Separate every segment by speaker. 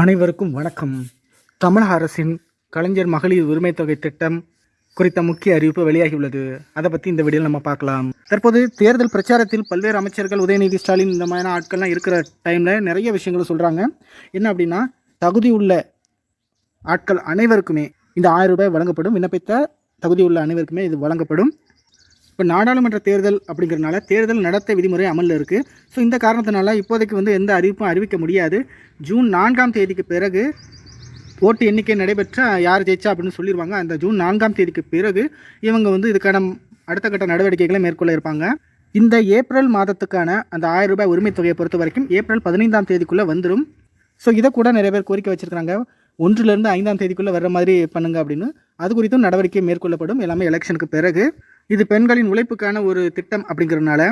Speaker 1: அனைவருக்கும் வணக்கம். தமிழக அரசின் கலைஞர் மகளிர் உரிமை தொகை திட்டம் குறித்த முக்கிய அறிவிப்பு வெளியாகியுள்ளது. அதை பற்றி இந்த வீடியோவில் நம்ம பார்க்கலாம். தற்போது தேர்தல் பிரச்சாரத்தில் பல்வேறு அமைச்சர்கள் உதயநிதி ஸ்டாலின் இந்த மாதிரியான ஆட்கள்லாம் இருக்கிற டைமில் நிறைய விஷயங்களை சொல்கிறாங்க என்ன அப்படின்னா தகுதி உள்ள ஆட்கள் அனைவருக்குமே இந்த ஆயிரம் ரூபாய் வழங்கப்படும். விண்ணப்பித்த தகுதி உள்ள அனைவருக்குமே இது வழங்கப்படும். இப்போ நாடாளுமன்ற தேர்தல் அப்படிங்கிறனால தேர்தல் நடத்தை விதிமுறை அமலில் இருக்குது ஸோ இந்த காரணத்தினால இப்போதைக்கு வந்து எந்த அறிவிப்பும் அறிவிக்க முடியாது. ஜூன் நான்காம் தேதிக்கு பிறகு ஓட்டு எண்ணிக்கை நடைபெற்ற யார் ஜெயிச்சா அப்படின்னு சொல்லிடுவாங்க அந்த ஜூன் நான்காம் தேதிக்கு பிறகு இவங்க வந்து இதுக்கான அடுத்த கட்ட நடவடிக்கைகளை மேற்கொள்ள இருப்பாங்க. இந்த ஏப்ரல் மாதத்துக்கான அந்த ஆயிரம் ரூபாய் உரிமை தொகையை பொறுத்த வரைக்கும் ஏப்ரல் பதினைந்தாம் தேதிக்குள்ளே வந்துடும் ஸோ இதை கூட நிறைய பேர் கோரிக்கை வச்சுருக்காங்க ஒன்றுலேருந்து ஐந்தாம் தேதிக்குள்ளே வர்ற மாதிரி பண்ணுங்க அப்படின்னு. அது குறித்தும் நடவடிக்கை மேற்கொள்ளப்படும். எல்லாமே எலெக்ஷனுக்கு பிறகு. இது பெண்களின் உழைப்புக்கான ஒரு திட்டம் அப்படிங்கிறதுனால.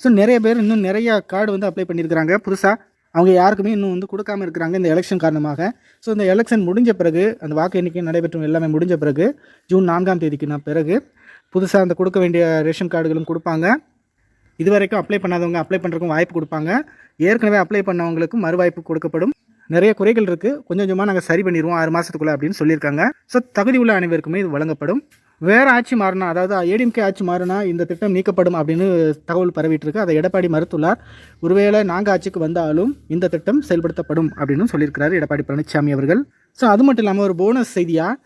Speaker 1: ஸோ நிறைய பேர் இன்னும் நிறைய கார்டு வந்து அப்ளை பண்ணியிருக்கிறாங்க. புதுசாக அவங்க யாருக்குமே இன்னும் வந்து கொடுக்காம இருக்கிறாங்க இந்த எலெக்ஷன் காரணமாக. ஸோ இந்த எலெக்ஷன் முடிஞ்ச பிறகு அந்த வாக்கு எண்ணிக்கை நடைபெற்றும் எல்லாமே முடிஞ்ச பிறகு ஜூன் நான்காம் தேதிக்கு நான் பிறகு புதுசாக அந்த கொடுக்க வேண்டிய ரேஷன் கார்டுகளும் கொடுப்பாங்க. இது வரைக்கும் அப்ளை பண்ணாதவங்க அப்ளை பண்ணுறக்கும் வாய்ப்பு கொடுப்பாங்க. ஏற்கனவே அப்ளை பண்ணவங்களுக்கும் மறுவாய்ப்பு கொடுக்கப்படும். நிறைய குறைகள் இருக்குது கொஞ்சம் கொஞ்சமாக நாங்கள் சரி பண்ணிடுவோம் ஆறு மாதத்துக்குள்ளே அப்படின்னு சொல்லியிருக்காங்க. ஸோ தகுதி உள்ள அனைவருக்குமே இது வழங்கப்படும். வேறு ஆட்சி மாறினா அதாவது ஏடிஎம்கே ஆட்சி மாறினா இந்த திட்டம் நீக்கப்படும் அப்படின்னு தகவல் பரவிட்டு இருக்கு அதை எடப்பாடி மறுத்துள்ளார். ஒருவேளை நாங்கள் ஆட்சிக்கு வந்தாலும் இந்த திட்டம் செயல்படுத்தப்படும் அப்படின்னு சொல்லியிருக்கிறார் எடப்பாடி பழனிசாமி அவர்கள். ஸோ அது மட்டும் இல்லாமல் ஒரு போனஸ் செய்தியாக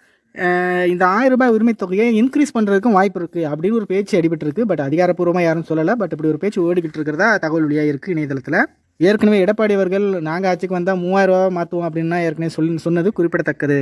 Speaker 1: இந்த ஆயிரம் ரூபாய் உரிமைத் தொகையை இன்க்ரீஸ் பண்ணுறதுக்கும் வாய்ப்பு இருக்குது அப்படின்னு ஒரு பேச்சு அடிபட்டிருக்கு. பட் அதிகாரப்பூர்வமாக யாரும் சொல்லலை. பட் இப்படி ஒரு பேச்சு ஓடிக்கிட்டு இருக்கிறதா தகவல் வழியாக இருக்குது இணையதளத்தில். ஏற்கனவே எடப்பாடி அவர்கள் நாங்கள் ஆட்சிக்கு வந்தால் மூவாயிரம் ரூபா மாற்றுவோம் அப்படின்னா ஏற்கனவே சொல்லி சொன்னது குறிப்பிடத்தக்கது.